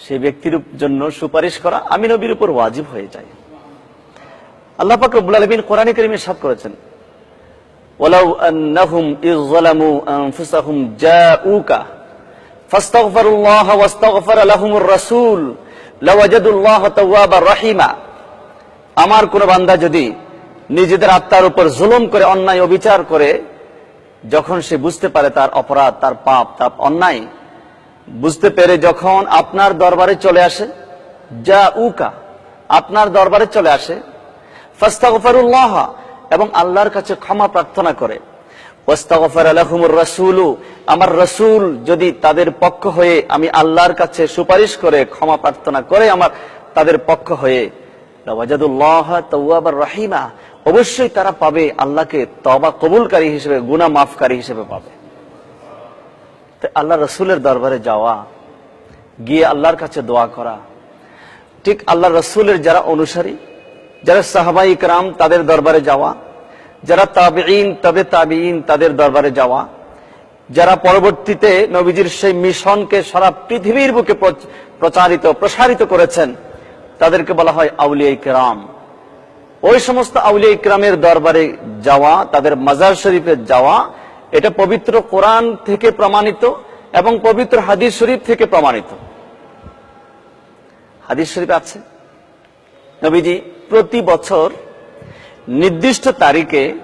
সে ব্যক্তির জন্য সুপারিশ করা আমি নবীর উপর ওয়াজিব হয়ে যায়। আল্লাহ পাক রব্বুল আলামিন কোরআনে কারিমে সাথ করেছেন, ওয়ালাউ আন্নাহুম ইয যালামু আনফুসাহুম জাউকা ফাস্তাগফিরুল্লাহ ওয়াস্তাগফার লাহুমুর রাসূল লাওয়াজাদুল্লাহ তাওয়াবার আমার কোন বান্দা যদি নিজেদের আত্মার উপর জুলুম করে, অন্যায় অবিচার করে, যখন সে বুঝতে পারে তার অপরাধ, তার পাপ, তার অন্যায় বুঝতে পেরে যখন আপনার দরবারে চলে আসে যা উকা আপনার দরবারে চলে আসে, ফাস্তাগফিরুল্লাহ এবং আল্লাহর কাছে ক্ষমা প্রার্থনা করে, ওয়াস্তাগফার আলাহুমুর রাসূলু, আমার রাসূল যদি তাদের পক্ষ হয়ে আমি আল্লাহর কাছে সুপারিশ করে ক্ষমা প্রার্থনা করে আমার তাদের পক্ষ হয়ে, লাওয়াজাদুল্লাহ তাওয়াবার রহিমা, অবশ্যই তারা পাবে আল্লাহকে তবা কবুলকারী হিসেবে, গুনাহ মাফকারী হিসেবে পাবে। আল্লাহ রসুলের দরবারে যাওয়া, গিয়ে আল্লাহর কাছে দোয়া করা। ঠিক আল্লাহ রসুলের যারা অনুসারী, যারা সাহাবাই ইকরাম তাদের দরবারে যাওয়া, যারা তাবেইন তবে তাবিইন তাদের দরবারে যাওয়া, যারা পরবর্তীতে নবীজির সেই মিশনকে সারা পৃথিবীর বুকে প্রচারিত, প্রসারিত করেছেন, তাদেরকে বলা হয় আউলিয়া ইকরাম। ওই সমস্ত আউলিয়া ইকরামের দরবারে যাওয়া, তাদের মাজার শরীফে যাওয়া এটা পবিত্র কোরআন থেকে প্রমাণিত এবং পবিত্র হাদিস শরীফ থেকে প্রমাণিত। হাদিস শরীফ আছে। নবীজি প্রতি বছর নির্দিষ্ট তারিখে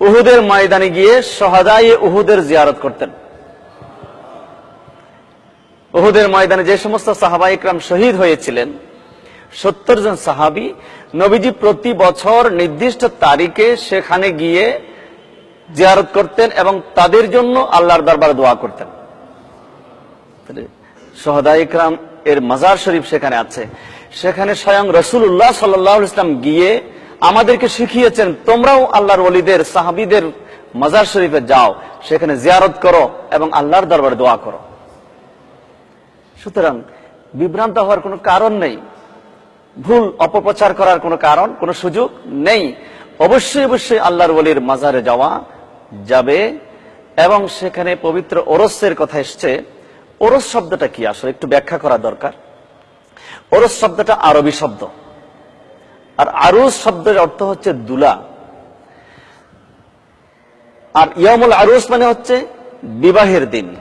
উহুদের ময়দানে গিয়ে সহদায় উহুদের জিয়ারত করতেন। উহুদের ময়দানে যে সমস্ত সাহাবা ইকরাম শহীদ হয়েছিলেন, সত্তর জন সাহাবি, নবীজি প্রতি বছর নির্দিষ্ট তারিখে সেখানে গিয়ে জিয়ারত করতেন এবং তাদের জন্য আল্লাহর দরবারে দোয়া করতেন। সহদা ইকরাম এর মাজার শরীফ সেখানে আছে। সেখানে স্বয়ং রসুল্লাহ সাল্লাহ ইসলাম গিয়ে আমাদেরকে শিখিয়েছেন, তোমরাও আল্লাহর ওলিদের, সাহাবিদের মাজার শরীফে যাও, সেখানে জিয়ারত করো এবং আল্লাহর দরবারে দোয়া করো। সুতরাং বিভ্রান্ত হওয়ার কোনো কারণ নেই। ভুল অপপ্রচার করার কোনো কারণ, কোনো সুযোগ নেই। অবশ্যই অবশ্যই আল্লাহর ওলির মাজারে যাওয়া যাবে এবং সেখানে পবিত্র ওরসের কথা এসছে। ওরস শব্দটা কি? আসলে একটু ব্যাখ্যা করা দরকার। ওরস শব্দটা আরবি শব্দ। আর আরুস শব্দের অর্থ হচ্ছে দুলা। আর ইয়ামুল আরুস মানে হচ্ছে বিবাহের দিন।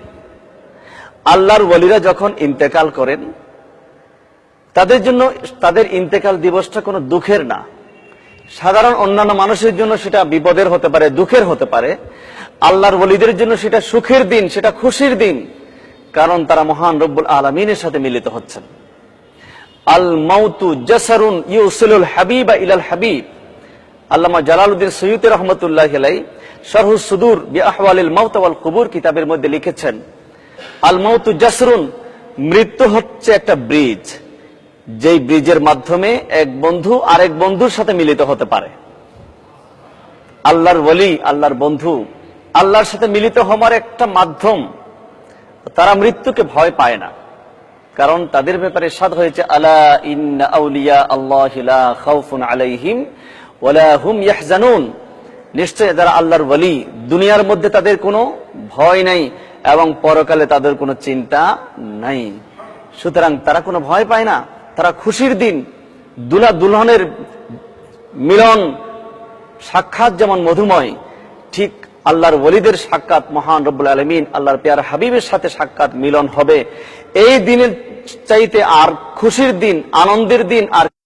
আল্লাহর ওলিরা যখন ইন্তেকাল করেন, তাদের জন্য তাদের ইন্তেকাল দিবসটা কোনো দুঃখের না। সাধারণ অন্যান্য মানুষের জন্য সেটা বিপদের হতে পারে, দুঃখের হতে পারে। আল্লাহর বলিদের জন্য সেটা সুখের দিন, সেটা খুশির দিন। কারণ তারা মহান রব্বুল আলমিনের সাথে মিলিত হচ্ছেন। আল মাউতু জাসারুন ইউসিলুল হাবিবা ইলাল হাবিব। আল্লামা জালালউদ্দিন সৈয়দ রহমতুল্লাহ শরহু সুদুর আহওয়ালিল মাউত কুবুর কিতাবের মধ্যে লিখেছেন, আল মাউতু জাসরুন, মৃত্যু হচ্ছে একটা ব্রিজ। যেই ব্রিজের মাধ্যমে এক বন্ধু আরেক বন্ধুর সাথে মিলিত হতে পারে। আল্লাহর ওলি, আল্লাহর বন্ধু, আল্লাহর সাথে মিলিত হওয়ার একটা মাধ্যম, তারা মৃত্যুকে ভয় পায় না। কারণ তাদের ব্যাপারে সাদ হয়েছে, আলা আউলিয়া আল্লাহ আলাইহিম নিশ্চয় যারা আল্লাহর ওলি, দুনিয়ার মধ্যে তাদের কোনো ভয় নাই এবং পরকালে তাদের কোনো চিন্তা নাই। সুতরাং তারা কোনো ভয় পায় না। তারা খুশির দিন দুলা দুলহনের মিলন সাক্ষাৎ যেমন মধুময়, ঠিক আল্লাহর ওলিদের সাক্ষাৎ মহান রব্বুল আলমিন, আল্লাহর পেয়ার হাবিবের সাথে সাক্ষাৎ মিলন হবে। এই দিনের চাইতে আর খুশির দিন, আনন্দের দিন আর